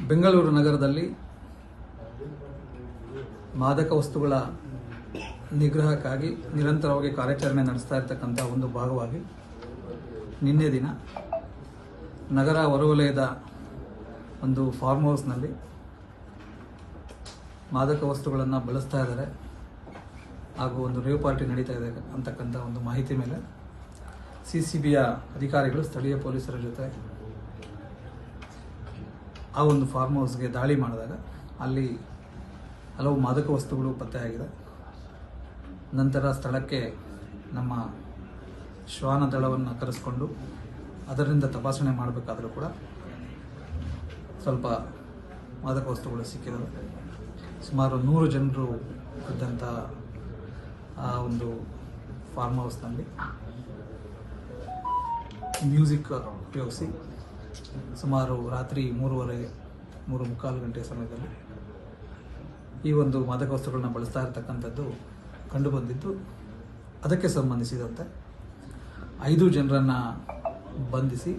ಬೆಂಗಳೂರು ನಗರದಲ್ಲಿ ಮಾದಕ ವಸ್ತುಗಳ ನಿಗ್ರಹಕ್ಕಾಗಿ ನಿರಂತರವಾಗಿ ಕಾರ್ಯಾಚರಣೆ ನಡೆಸ್ತಾ ಇರ್ತಕ್ಕಂಥ ಒಂದು ಭಾಗವಾಗಿ ನಿನ್ನೆ ದಿನ ನಗರ ಹೊರವಲಯದ ಒಂದು ಫಾರ್ಮ್ ಹೌಸ್ನಲ್ಲಿ ಮಾದಕ ವಸ್ತುಗಳನ್ನು ಬಳಸ್ತಾ ಇದ್ದಾರೆ. ಹಾಗೂ ಒಂದು ರೇವ್ ಪಾರ್ಟಿ ನಡೀತಾ ಇದೆ ಅಂತಕ್ಕಂಥ ಒಂದು ಮಾಹಿತಿ ಮೇಲೆ ಸಿ ಸಿ ಬಿಯ ಅಧಿಕಾರಿಗಳು ಸ್ಥಳೀಯ ಪೊಲೀಸರ ಜೊತೆ ಆ ಒಂದು ಫಾರ್ಮ್ ಹೌಸ್ಗೆ ದಾಳಿ ಮಾಡಿದಾಗ ಅಲ್ಲಿ ಹಲವು ಮಾದಕ ವಸ್ತುಗಳು ಪತ್ತೆಯಾಗಿದೆ. ನಂತರ ಸ್ಥಳಕ್ಕೆ ನಮ್ಮ ಶ್ವಾನ ದಳವನ್ನು ಕರೆಸ್ಕೊಂಡು ಅದರಿಂದ ತಪಾಸಣೆ ಮಾಡಬೇಕಾದರೂ ಕೂಡ ಸ್ವಲ್ಪ ಮಾದಕ ವಸ್ತುಗಳು ಸಿಕ್ಕಿದವು. ಸುಮಾರು ನೂರು ಜನರು ಇದ್ದಂಥ ಆ ಒಂದು ಫಾರ್ಮ್ ಹೌಸ್ನಲ್ಲಿ ಮ್ಯೂಸಿಕ್ ಉಪಯೋಗಿಸಿ ಸುಮಾರು ರಾತ್ರಿ ಮೂರುವರೆ, ಮೂರು ಮುಕ್ಕಾಲು ಗಂಟೆ ಸಮಯದಲ್ಲಿ ಈ ಒಂದು ಮಾದಕ ವಸ್ತುಗಳನ್ನ ಬಳಸ್ತಾ ಇರತಕ್ಕಂಥದ್ದು ಕಂಡುಬಂದಿದ್ದು. ಅದಕ್ಕೆ ಸಂಬಂಧಿಸಿದಂತೆ ಐದು ಜನರನ್ನು ಬಂಧಿಸಿ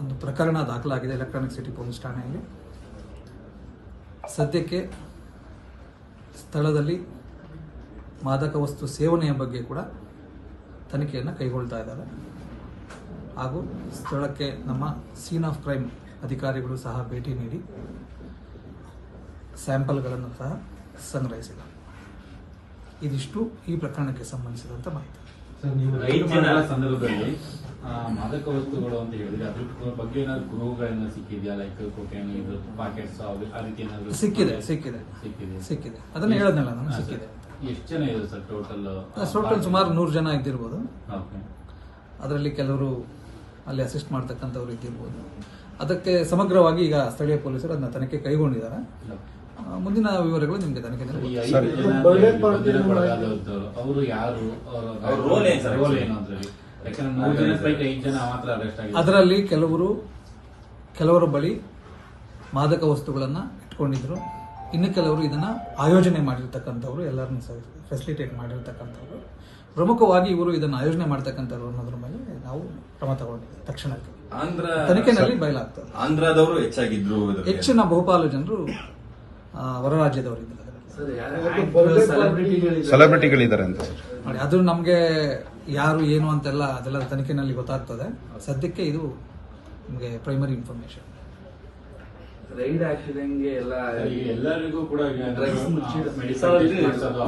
ಒಂದು ಪ್ರಕರಣ ದಾಖಲಾಗಿದೆ ಎಲೆಕ್ಟ್ರಾನಿಕ್ ಸಿಟಿ ಪೊಲೀಸ್ ಠಾಣೆಯಲ್ಲಿ. ಸದ್ಯಕ್ಕೆ ಸ್ಥಳದಲ್ಲಿ ಮಾದಕ ವಸ್ತು ಸೇವನೆಯ ಬಗ್ಗೆ ಕೂಡ ತನಿಖೆಯನ್ನು ಕೈಗೊಳ್ತಾ ಇದ್ದಾರೆ. ಹಾಗೂ ಸ್ಥಳಕ್ಕೆ ನಮ್ಮ ಸೀನ್ ಆಫ್ ಕ್ರೈಮ್ ಅಧಿಕಾರಿಗಳು ಸಹ ಭೇಟಿ ನೀಡಿ ಸ್ಯಾಂಪಲ್ಗಳನ್ನು ಸಹ ಸಂಗ್ರಹಿಸಿದ ಇದಿಷ್ಟು ಈ ಪ್ರಕರಣಕ್ಕೆ ಸಂಬಂಧಿಸಿದಂತ ಮಾಹಿತಿ. ಸರ್ ನೀವು ರೈಡ್ ಮಾಡೋ ಸಂದರ್ಭದಲ್ಲಿ ಮಾದಕ ವಸ್ತುಗಳು ಅಂತ ಹೇಳಿದ್ರೆ ಅದ್ರ ಬಗ್ಗೆ ಏನಾದ್ರು ಗುರುಗಳನ್ನ ಸಿಕ್ಕಿದ್ಯಾ? ಲೈಕ್ ಕೊಕೇನ್ ಇದು ಪಾಕೆಟ್ಸ್ ಆ ರೀತಿ ಏನಾದ್ರು ಸಿಕ್ಕಿದೆ ಸಿಕ್ಕಿದೆ. ಸಿಕ್ಕಿದೆ. ಸಿಕ್ಕಿದೆ. ಅದನ್ನ ಹೇಳದ್ನಲ್ಲ ನಾನು ಸಿಕ್ಕಿದೆ. ಎಷ್ಟು ಜನ ಇದೆ ಸರ್ ಟೋಟಲ್ ಟೋಟಲ್ ಸುಮಾರು ನೂರು ಜನ ಇದ್ದಿರ್ಬೋದು. ಅದರಲ್ಲಿ ಕೆಲವರು ಅಲ್ಲಿ ಅಸಿಸ್ಟ್ ಮಾಡ್ತಕ್ಕಂಥವ್ರು ಇದ್ದಿರ್ಬೋದು. ಅದಕ್ಕೆ ಸಮಗ್ರವಾಗಿ ಈಗ ಸ್ಥಳೀಯ ಪೊಲೀಸರು ಅದನ್ನ ತನಿಖೆ ಕೈಗೊಂಡಿದ್ದಾರೆ. ಮುಂದಿನ ವಿವರಗಳು ನಿಮಗೆ ತನಿಖೆ ಅವರು ಯಾರು? ಅದರಲ್ಲಿ ಕೆಲವರು ಕೆಲವರ ಬಳಿ ಮಾದಕ ವಸ್ತುಗಳನ್ನು ಇಟ್ಕೊಂಡಿದ್ರು. ಇನ್ನು ಕೆಲವರು ಇದನ್ನ ಆಯೋಜನೆ ಮಾಡಿರ್ತಕ್ಕಂಥವ್ರು ಎಲ್ಲರನ್ನು ಫೆಸಿಲಿಟೇಟ್ ಮಾಡಿರ್ತಕ್ಕಂಥವ್ರು. ಪ್ರಮುಖವಾಗಿ ಇವರು ಇದನ್ನು ಆಯೋಜನೆ ಮಾಡ್ತಕ್ಕಂಥವ್ರು ಅನ್ನೋದ್ರ ಮೇಲೆ ನಾವು ಕ್ರಮ ತಗೊಂಡಿದ್ದೀವಿ ತಕ್ಷಣಕ್ಕೆ. ಆಂಧ್ರ ತನಿಖೆನಲ್ಲಿ ಬಯಲಾಗ್ತದೆ. ಆಂಧ್ರದವರು ಹೆಚ್ಚಾಗಿದ್ರು. ಹೆಚ್ಚಿನ ಬಹುಪಾಲು ಜನರು ಆ, ಹೊರ ರಾಜ್ಯದವರಿದ್ದಾರೆ ಸೆಲೆಬ್ರಿಟಿಗಳಿದ್ದಾರೆ ಅಂತ ಸರ್ ನೋಡಿ ಅದು ನಮಗೆ ಯಾರು ಏನು ಅಂತೆಲ್ಲ ಅದೆಲ್ಲ ತನಿಖೆನಲ್ಲಿ ಗೊತ್ತಾಗ್ತದೆ. ಸದ್ಯಕ್ಕೆ ಇದು ನಿಮಗೆ ಪ್ರೈಮರಿ ಇನ್ಫಾರ್ಮೇಶನ್ ರೈಡ್ ಆಕ್ಸಿಡೆಂಟ್ಗೆ ಎಲ್ಲ ಎಲ್ಲರಿಗೂ ಕೂಡ medical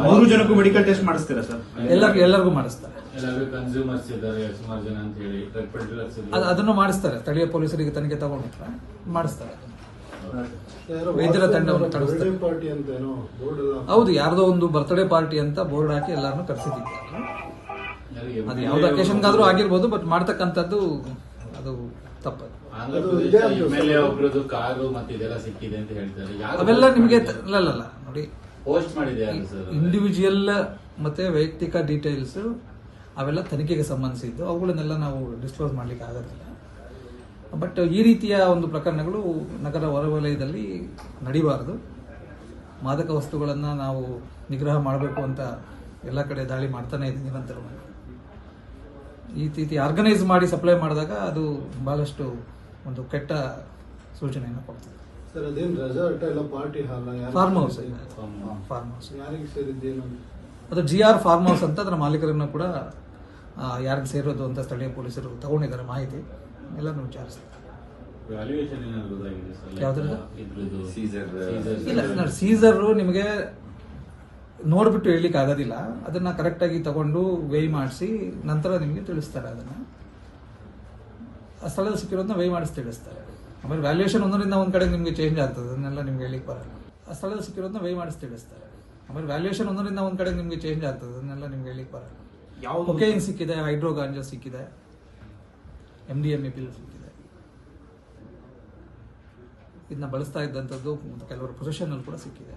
ಮೂರು ಜನಕ್ಕೂ ಮೆಡಿಕಲ್ ಟೆಸ್ಟ್ ಮಾಡಿಸ್ತೀರಾ ಸರ್? ಎಲ್ಲರಿಗೂ ಎಲ್ಲರಿಗೂ ಮಾಡಿಸ್ತಾರೆ. ಎಲ್ಲರಿಗೂ ಕನ್ಸ್ಯೂಮರ್ಸ್ ಇದ್ದಾರೆ ಸುಮಾರು ಜನ ಅಂತ ಹೇಳಿ ಡ್ರಗ್ ಪೆಡ್ಲರ್ಸ್ ಅದು ಅದನ್ನು ಮಾಡಿಸ್ತಾರೆ. ಸ್ಥಳೀಯ ಪೊಲೀಸರಿಗೆ ತನಿಖೆ ತಗೊಂಡಿದ್ರೆ ಮಾಡಿಸ್ತಾರೆ ವೈದ್ಯರ ತಂಡವನ್ನು ಕಳಿಸ್ತಾರೆ ಪಾರ್ಟಿ ಅಂತ ಏನೋ ಬೋರ್ಡ್ ಎಲ್ಲ ಹೌದು ಯಾರ್ದೋ ಒಂದು ಬರ್ತ್ಡೇ ಪಾರ್ಟಿ ಅಂತ ಬೋರ್ಡ್ ಹಾಕಿ ಎಲ್ಲರನ್ನು ಕರೆಸಿದ್ದೀವಿ. ಅದು ಯಾವ್ದು ಅಕೇಶನ್ಗಾದ್ರೂ ಆಗಿರ್ಬೋದು ಬಟ್ ಮಾಡ್ತಕ್ಕಂಥದ್ದು ಅದು ತಪ್ಪದು. ಒಬ್ರದ್ದು ಕಾರು ಮತ್ತೆ ಇದೆಲ್ಲ ಸಿಕ್ಕಿದೆ ಅಂತ ಹೇಳ್ತಾರೆ. ಅವೆಲ್ಲ ನಿಮಗೆ ನೋಡಿ. ಪೋಸ್ಟ್ ಮಾಡಿದೆ ಇಂಡಿವಿಜುವಲ್ ಮತ್ತೆ ವೈಯಕ್ತಿಕ ಡೀಟೇಲ್ಸ್ ಅವೆಲ್ಲ ತನಿಖೆಗೆ ಸಂಬಂಧಿಸಿದ್ದು. ಅವುಗಳನ್ನೆಲ್ಲ ನಾವು ಡಿಸ್ಕ್ಲೋಸ್ ಮಾಡ್ಲಿಕ್ಕೆ ಆಗೋದಿಲ್ಲ. ಬಟ್ ಈ ರೀತಿಯ ಒಂದು ಪ್ರಕರಣಗಳು ನಗರ ಹೊರವಲಯದಲ್ಲಿ ನಡಿಬಾರದು. ಮಾದಕ ವಸ್ತುಗಳನ್ನು ನಾವು ನಿಗ್ರಹ ಮಾಡಬೇಕು ಅಂತ ಎಲ್ಲ ಕಡೆ ದಾಳಿ ಮಾಡ್ತಾನೆ ಇದೆ ನಿರಂತರವಾಗಿ ಈ ರೀತಿ ಆರ್ಗನೈಸ್ ಮಾಡಿ ಸಪ್ಲೈ ಮಾಡಿದಾಗ ಅದು ಬಹಳಷ್ಟು ಒಂದು ಕೆಟ್ಟ ಸೂಚನೆಯನ್ನು ಕೊಡ್ತದೆ. ಸರ್ ಅದೇನ್ ರೆಸಾರ್ಟ್ ಎಲ್ಲ ಪಾರ್ಟಿ ಹಾಲ ಫಾರ್ಮ್ ಹೌಸ್ ಫಾರ್ಮ್ ಹೌಸ್ ಯಾರಿಗೆ ಸೇರಿದ್ದೇನು ಅದು ಜಿ ಆರ್ ಫಾರ್ಮ್ ಹೌಸ್ ಅಂತ ಅದರ ಮಾಲೀಕರನ್ನು ಕೂಡ ಯಾರಿಗೆ ಸೇರೋದು ಅಂತ ಸ್ಥಳೀಯ ಪೊಲೀಸರು ತಗೊಂಡಿದ್ದಾರೆ ಮಾಹಿತಿ. ಎಲ್ಲನೂ ವಿಚಾರಿಸ್ತಾರೆ. ಸೀಸರು ನಿಮಗೆ ನೋಡ್ಬಿಟ್ಟು ಹೇಳಲಿಕ್ಕೆ ಆಗೋದಿಲ್ಲ. ಅದನ್ನು ಕರೆಕ್ಟಾಗಿ ತಗೊಂಡು ವೇಯ್ ಮಾಡಿಸಿ ನಂತರ ನಿಮಗೆ ತಿಳಿಸ್ತಾರೆ ಅದನ್ನು. ಆ ಸ್ಥಳದಲ್ಲಿ ಸಿಕ್ಕಿರೋದನ್ನ ವೇಯ್ ಮಾಡಿಸಿ ತಿಳಿಸ್ತಾರೆ. ಆಮೇಲೆ ವ್ಯಾಲ್ಯೂಯೇಷನ್ ಒಂದರಿಂದ ಒಂದು ಕಡೆ ನಿಮಗೆ ಚೇಂಜ್ ಆಗ್ತದೆ ಅದನ್ನೆಲ್ಲ ನಿಮ್ಗೆ ಹೇಳಿಕ್ಕೆ ಬರಲ್ಲ. ಆ ಸ್ಥಳದಲ್ಲಿ ಸಿಕ್ಕಿರೋದನ್ನ ವೇಯ್ ಮಾಡಿಸಿ ತಿಳಿಸ್ತಾರೆ. ಆಮೇಲೆ ವ್ಯಾಲ್ಯೂಯೇಷನ್ ಒಂದರಿಂದ ಒಂದು ಕಡೆ ನಿಮಗೆ ಚೇಂಜ್ ಆಗ್ತದೆ ಅದನ್ನೆಲ್ಲ ನಿಮ್ಗೆ ಹೇಳಿಕ್ಕೆ ಬರಲ್ಲ. ಯಾವ ಕೊಕೇನ್ ಸಿಕ್ಕಿದೆ ಹೈಡ್ರೋ ಗಾಂಜಾ ಸಿಕ್ಕಿದೆ M D M A pill ಸಿಕ್ಕಿದೆ. ಇದನ್ನ ಬಳಸ್ತಾ ಇದ್ದಂಥದ್ದು ಕೆಲವರು ಪೊಸಿಷನ್ ಅಲ್ಲಿ ಕೂಡ ಸಿಕ್ಕಿದೆ.